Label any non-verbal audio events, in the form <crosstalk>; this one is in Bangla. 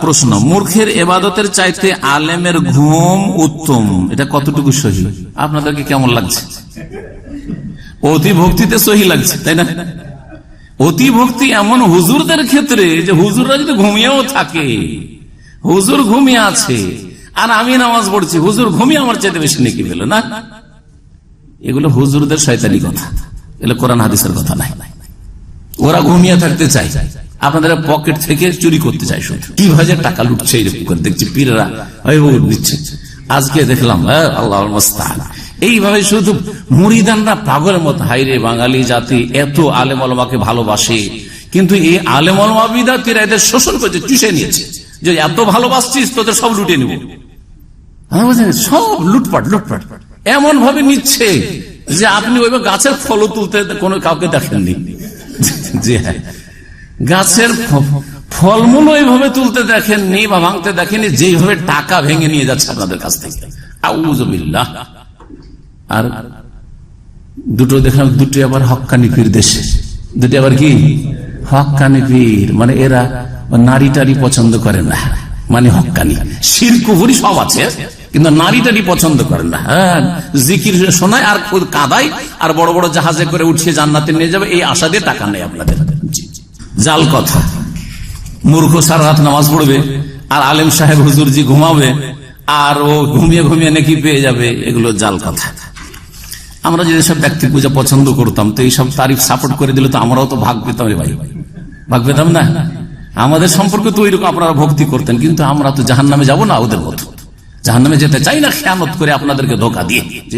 প্রশ্ন। মূর্খের এবাদতের চাইতে আলেমের ঘুম উত্তম। এটা কতটুকু সহি? আপনাদেরকে কেমন লাগছে? অতি ভক্তিতে সহি লাগছে, তাই না? অতি ভক্তি এমন হুজুরদের ক্ষেত্রে যে হুজুররা যদি ঘুমিয়েও থাকে, হুজুর ঘুমিয়ে আছে, আর আমি নামাজ পড়ছি, হুজুর ঘুমিয়ে আমার চাইতে বেশি নাকি পেল, না? এগুলো হুজুরদের শয়তানি কথা। এগুলো কোরআন হাদিসের কথা নাই। ওরা ঘুমিয়ে থাকতে চায়। আপনাদের পকেট থেকে চুরি করতে চাই শুধু। কীভাবে টাকা লুটছে এরকম দেখছি ওই দিচ্ছে। আজকে দেখলাম আল্লাহ এইভাবে শুধু মুড়িদানরা পাগলের মতো হাইরে বাঙালি জাতি, এত আলেম আলমাকে ভালোবাসে। কিন্তু এই আলেম আলমা বিদাতিরা এদের শোষণ করছে, চুষে নিয়েছে। যে এত ভালোবাসছিস, তোদের সব লুটে নিব। সব লুটপাট লুটপাট। এমন ভাবে নিচ্ছে যে আপনি ওইভাবে গাছের ফল তুলতে কোনো কাউকে দেখেননি। <laughs> জি হ্যাঁ। গাছের ফলমূল ওইভাবে তুলতে দেখেননি বা ভাঙতে দেখেননি, যেইভাবে টাকা ভেঙে নিয়ে যাচ্ছে আপনাদের কাছ থেকে। আর দুটো দেখলাম, দুটো আবার হক্কানি পীর দেশে। দুটো আবার কি? হক্কানি পীর মানে এরা নারী টারি পছন্দ করে না মানে হক্কানি। শিরকুহুরি সব আছে, কিন্তু নারী টারি পছন্দ করে না। হ্যাঁ জিকির শোনায় আর কাদায় আর বড় বড় জাহাজে করে উঠিয়ে জান্নাতে নিয়ে যাবে, এই আশা দিয়ে টাকা নেই আপনাদের। জাল কথা। মূর্খ সারা রাত নামাজ পড়বে, আর আলেম সাহেব হুজুরজি ঘুমাবে, আর ও ঘুমিয়ে ঘুমিয়ে নাকি পেয়ে যাবে, এগুলো জাল কথা। আমরা যদি সব ব্যক্তি পূজা পছন্দ করতাম, তো এইসব তারিফ সাপোর্ট করে দিলে তো আমরাও তো ভাগ পেতাম রে ভাই। ভাগ পেতাম না? আমাদের সম্পর্কে তো ওইরকম, আপনারা ভক্তি করতেন, কিন্তু আমরা তো জাহান নামে যাব না ওদের মতো। জাহান নামে যেতে চাই না খেয়ানত করে আপনাদেরকে ধোকা দিয়ে।